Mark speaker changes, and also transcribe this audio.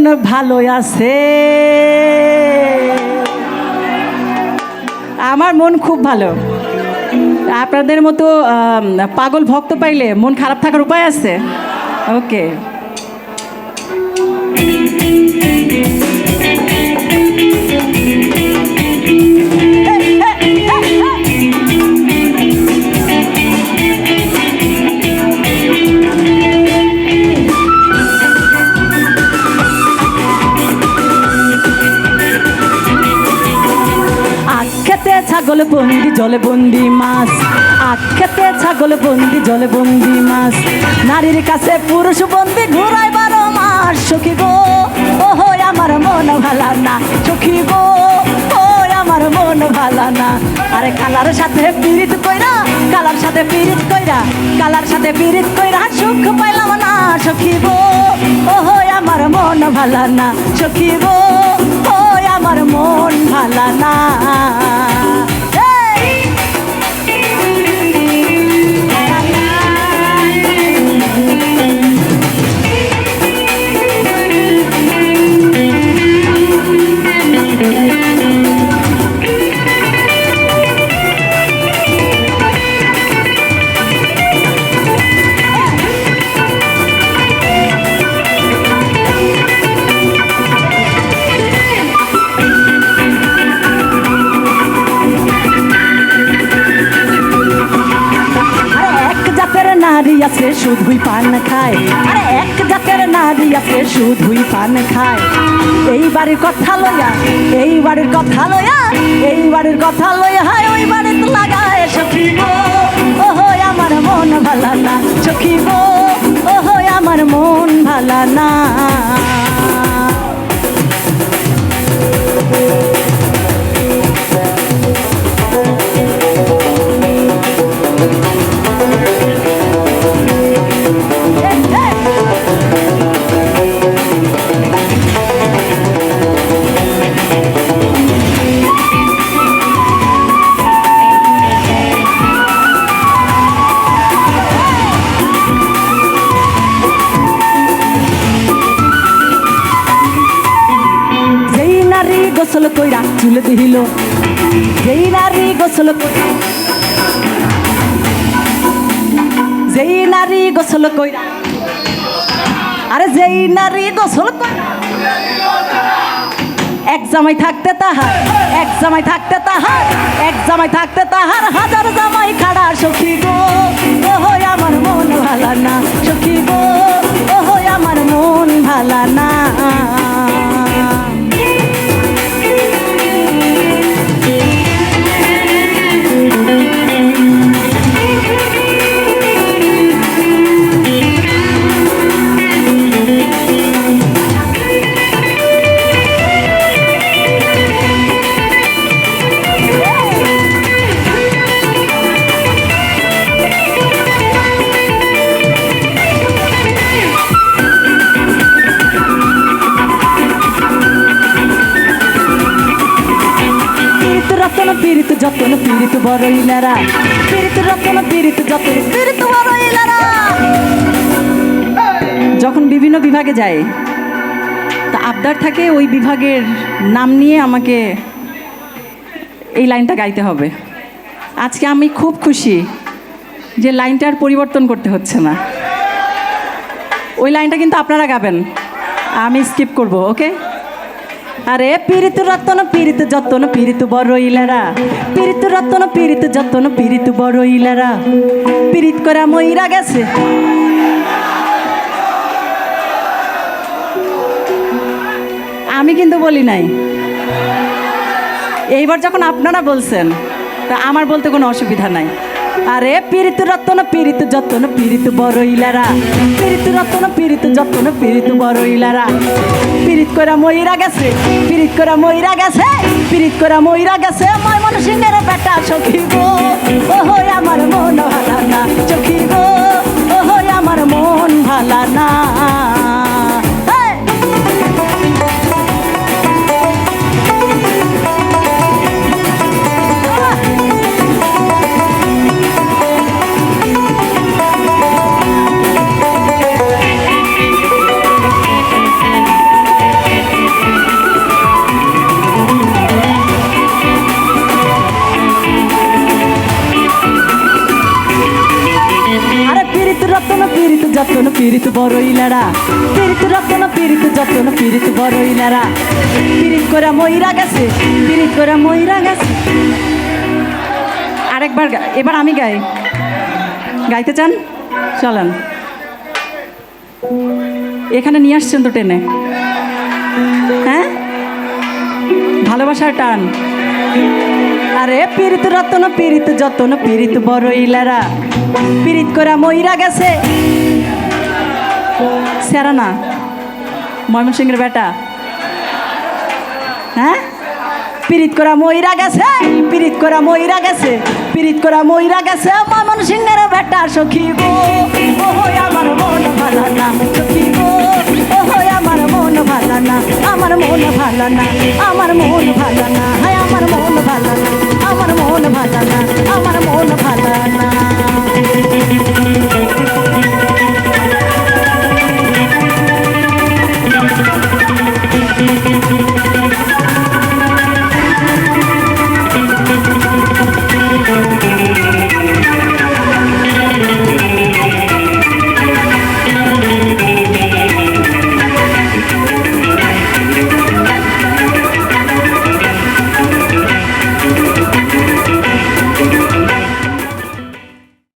Speaker 1: মন ভালো আছে। আমার মন খুব ভালো। আপনাদের মতো পাগল ভক্ত পাইলে মন খারাপ থাকার উপায় আছে? ওকে। আখেতে ছাগল বন্দি, জলে বন্দি মাছ। আখ খেতে ছাগল বন্দি, জলে বন্দি মাছ। নারীর কাছে পুরুষ বন্দি, ঘুরাই বারো মাস। সখী গো ওহো, আমার মন ভালা না। সখী গো ও আমার মন ভালা না। আরে কালার সাথে পীড়িত কইরা, কালার সাথে পীড়িত কইরা, কালার সাথে পীড়িত কইরা সুখ পাইলাম না। সখী গো ওহো, আমার মন ভালা না। সখী গো আমার মন ভালা না। think. নারী আছে, শুধুই পান খায়। আর, এক জাতের নারী আছে, শুধুই পান খায়। এই বাড়ির কথা কথা এই বাড়ির কথা লইয়া হায়, ওই বাড়িতে লাগায় সখী গো। ওহো, আমার মন ভালা না, সখী গো। আমার মন ভালা না। গোসল কইরা চুল দিল যেই নারী গোসল যেই নারী গোসল কইরা আরে যেই নারী গোসল এক জামাই থাকতে তাহার, এক জামাই থাকতে তাহার, এক জামাই থাকতে তাহার, হাজার জামাই খাড়া সখী গো। ওহো, আমার মন ভালা না সখী গো। যতন পীড়িত বড় ইলারা পীড়িত রতন, পীড়িত যতন পীড়িত বড় যখন বিভিন্ন বিভাগে যায়, তা আবদার থাকে ওই বিভাগের নাম নিয়ে আমাকে এই লাইনটা গাইতে হবে। আজকে আমি খুব খুশি যে লাইনটার পরিবর্তন করতে হচ্ছে না। ওই লাইনটা কিন্তু আপনারা গাবেন, আমি স্কিপ করব, ওকে? আরে পীড়িত রতন, পীড়িত যতন, পীড়িত বড় ইলারা পীড়িত রতন, পীড়িত যতন, পীড়িত বড় ইলারা পীড়িত করে মইরা গেছে। আমি কিন্তু বলি নাই। এইবার যখন আপনারা বলছেন, তা আমার বলতে কোনো অসুবিধা নাই। আরে পীড়িত রতন, পীড়িত যতন, পীড়িত বড় ইলারা। পীড়িত রতন, পীড়িত যতন, পীড়িত বড় ইলারা। পীড়িত করে ময়রা গেছে, পীড়িত করে ময়রা গেছে, পীড়িত করে ময়রা গেছে। ময়মন সিংহের বেটা ও ওহো আমার মন ভালা না সখী ও ওহো আমার মন ভালা না বড় ইলারা পীড়িত রতন পীড়িত যতন, পীড়িত বড় ইলারা পীড়িত করে ময়রা গেছে, পীড়িত করে ময়রা গেছে। আরেকবার এবার আমি গাই। গাইতে চান? চলেন। এখানে নিয়ে আসছেন তো টেনে। হ্যাঁ? ভালোবাসার টান। আরে পীড়িত রতন, পীড়িত যতন, পীড়িত বড় ইলারা পিরিত করে মহিরা গেছে। সেরা না। ময়মনসিংহের বেটা। হ্যাঁ? পীড়িত করা মহিরা গেছে পিরিত করা মহিরা গেছে পিরিত করা মহিরা গেছে ময়মনসিংহের বেটা সখী গো। আমার মন ভালো না, সখী গো। আমার মন ভালো না, আমার মন ভালো না, আমার মন ভালো না হ্যাঁ আমার মন ভালো